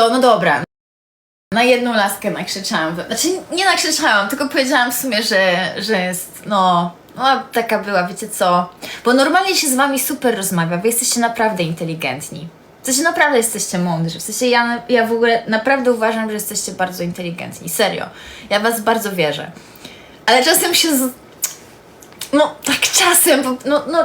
co, no dobra. Na jedną laskę nakrzyczałam. Znaczy, nie nakrzyczałam, tylko powiedziałam w sumie, że, że jest, no, no, taka była, wiecie co? Bo normalnie się z wami super rozmawia, wy jesteście naprawdę inteligentni. W sensie naprawdę jesteście mądrzy. W sensie ja, ja w ogóle naprawdę uważam, że jesteście bardzo inteligentni. Serio. Ja was bardzo wierzę. Ale czasem się z... No, tak czasem, no, no...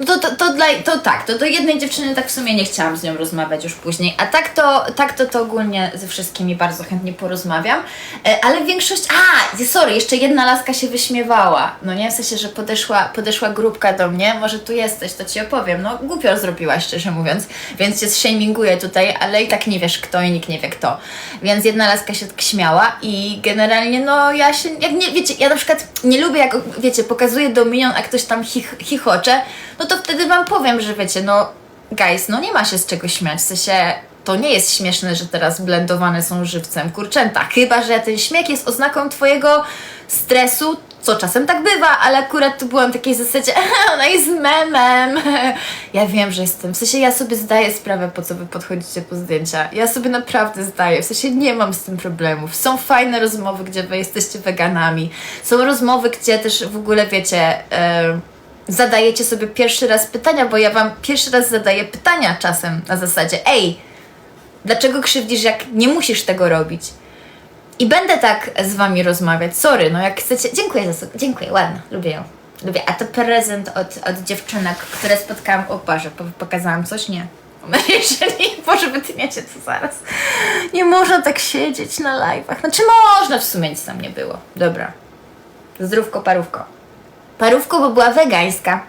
No to, to, to, dla, to tak, to do jednej dziewczyny tak w sumie nie chciałam z nią rozmawiać już później, a tak to, tak to, to ogólnie ze wszystkimi bardzo chętnie porozmawiam, e, ale większość, a, sorry, jeszcze jedna laska się wyśmiewała, no nie, w sensie, że podeszła, podeszła grupka do mnie, może tu jesteś, to Ci opowiem, no głupio zrobiłaś, szczerze mówiąc, więc Cię shaminguję tutaj, ale i tak nie wiesz kto i nikt nie wie kto, więc jedna laska się tak śmiała i generalnie, no ja się, jak nie, wiecie, ja na przykład nie lubię, jak, wiecie, pokazuję Dominion, a ktoś tam chich, chichocze, no to wtedy wam powiem, że wiecie, no guys, no nie ma się z czego śmiać, w sensie to nie jest śmieszne, że teraz blendowane są żywcem kurczęta, chyba, że ten śmiech jest oznaką twojego stresu, co czasem tak bywa, ale akurat tu byłam w takiej zasadzie, ona jest memem. Ja wiem, że jestem, w sensie ja sobie zdaję sprawę, po co wy podchodzicie po zdjęcia. Ja sobie naprawdę zdaję, w sensie nie mam z tym problemów. Są fajne rozmowy, gdzie wy jesteście weganami. Są rozmowy, gdzie też w ogóle wiecie... Yy, zadajecie sobie pierwszy raz pytania, bo ja wam pierwszy raz zadaję pytania czasem na zasadzie ej, dlaczego krzywdzisz, jak nie musisz tego robić? I będę tak z wami rozmawiać. Sorry, no jak chcecie. Dziękuję za. Dziękuję, ładna, lubię ją. Lubię. A to prezent od, od dziewczynek, które spotkałam. O Boże, po- pokazałam coś? Nie. Jeżeli, Boże, wytniecie to zaraz. Nie można tak siedzieć na live'ach. Znaczy można, w sumie nic tam nie było. Dobra. Zdrówko, parówko. Parówko, bo była wegańska.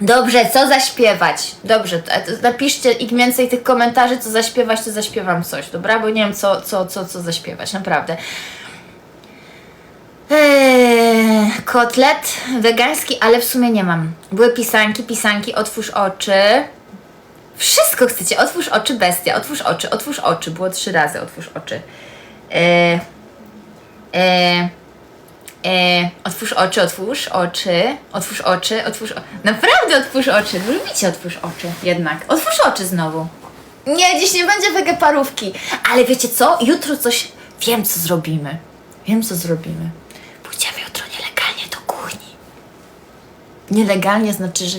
Dobrze, co zaśpiewać? Dobrze, napiszcie im więcej tych komentarzy, co zaśpiewać, to zaśpiewam coś, dobra? Bo nie wiem, co, co, co, co zaśpiewać, naprawdę. Eee, kotlet wegański, ale w sumie nie mam. Były pisanki, pisanki, otwórz oczy. Wszystko chcecie, otwórz oczy, bestia, otwórz oczy, otwórz oczy. Było trzy razy, otwórz oczy. Eee, eee, E, otwórz oczy, otwórz oczy, otwórz oczy, otwórz o... Naprawdę otwórz oczy, lubicie otwórz oczy jednak. Otwórz oczy znowu. Nie, dziś nie będzie wegeparówki. Ale wiecie co? Jutro coś... Wiem, co zrobimy. Wiem, co zrobimy. Pójdziemy jutro nielegalnie do kuchni. Nielegalnie znaczy, że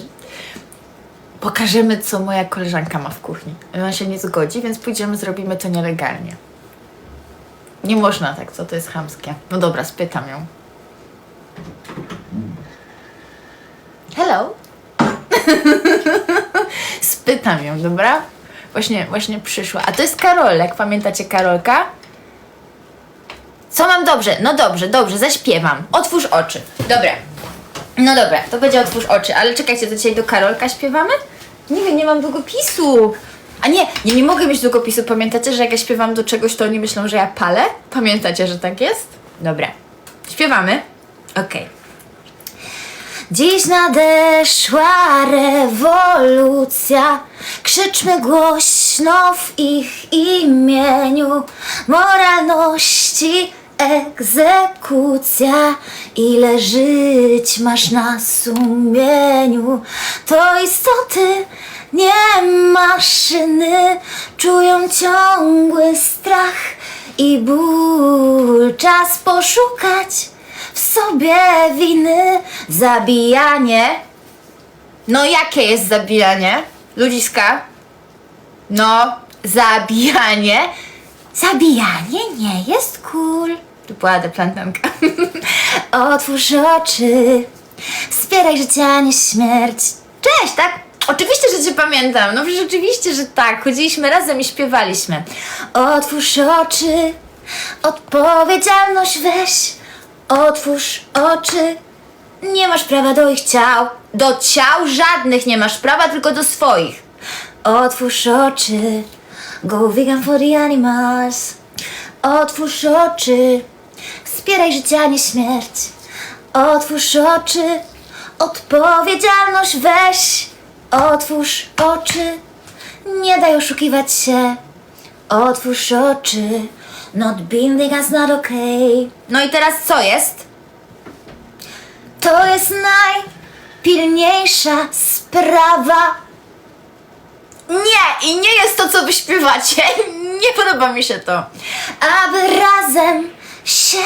pokażemy, co moja koleżanka ma w kuchni. Ona się nie zgodzi, więc pójdziemy, zrobimy to nielegalnie. Nie można tak, co to jest chamskie. No dobra, spytam ją. Spytam ją, dobra? Właśnie, właśnie przyszła. A to jest Karolek, pamiętacie Karolka? Co mam dobrze? No dobrze, dobrze, zaśpiewam. Otwórz oczy. Dobra. No dobra, to będzie otwórz oczy, ale czekajcie, to dzisiaj do Karolka śpiewamy? Nie wiem, nie mam długopisu. A nie, nie, nie mogę mieć długopisu. Pamiętacie, że jak ja śpiewam do czegoś, to oni myślą, że ja palę? Pamiętacie, że tak jest? Dobra. Śpiewamy? Okej. Dziś nadeszła rewolucja, krzyczmy głośno w ich imieniu. Moralności egzekucja, ile żyć masz na sumieniu. To istoty, nie maszyny, czują ciągły strach i ból. Czas poszukać w sobie winy, zabijanie. No jakie jest zabijanie? Ludziska? No, zabijanie. Zabijanie nie jest cool. Tu była deplantanka. Otwórz oczy, wspieraj życie, a nie śmierć. Cześć, tak? Oczywiście, że Cię pamiętam. No przecież oczywiście, że tak. Chodziliśmy razem i śpiewaliśmy. Otwórz oczy, odpowiedzialność weź. Otwórz oczy. Nie masz prawa do ich ciał. Do ciał żadnych nie masz prawa, tylko do swoich. Otwórz oczy. Go vegan for the animals. Otwórz oczy. Wspieraj życie, a nie śmierć. Otwórz oczy. Odpowiedzialność weź. Otwórz oczy. Nie daj oszukiwać się. Otwórz oczy. Not being vegan's not okay. No i teraz co jest? To jest najpilniejsza sprawa. Nie, i nie jest to, co wy śpiewacie. Nie podoba mi się to. Aby razem się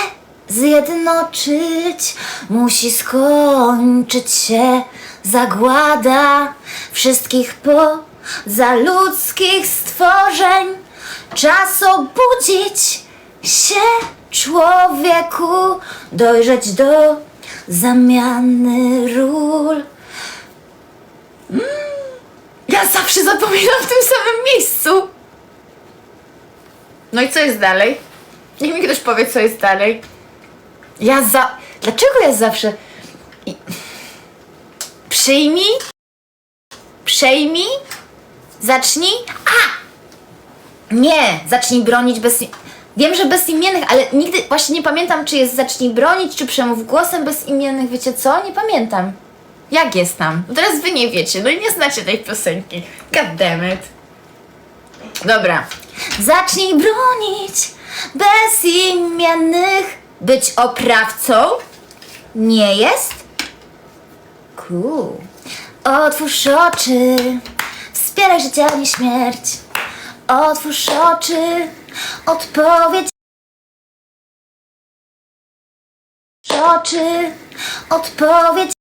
zjednoczyć, musi skończyć się zagłada wszystkich poza ludzkich stworzeń. Czas obudzić się człowieku, dojrzeć do zamiany ról. Ja zawsze zapominam w tym samym miejscu. No i co jest dalej? Niech mi ktoś powie, co jest dalej. Ja za... Dlaczego ja zawsze... I... Przyjmij. Przejmij. Zacznij. A! Nie, zacznij bronić bez... Wiem, że bezimiennych, ale nigdy właśnie nie pamiętam, czy jest zacznij bronić, czy przemów głosem bezimiennych, wiecie co? Nie pamiętam. Jak jest tam? No Teraz wy nie wiecie, no i nie znacie tej piosenki. God damn it. Dobra. Zacznij bronić bezimiennych. Być oprawcą nie jest cool. Otwórz oczy, wspieraj życie, a nie śmierć. Otwórz oczy, odpowiedź. Oczy, odpowiedź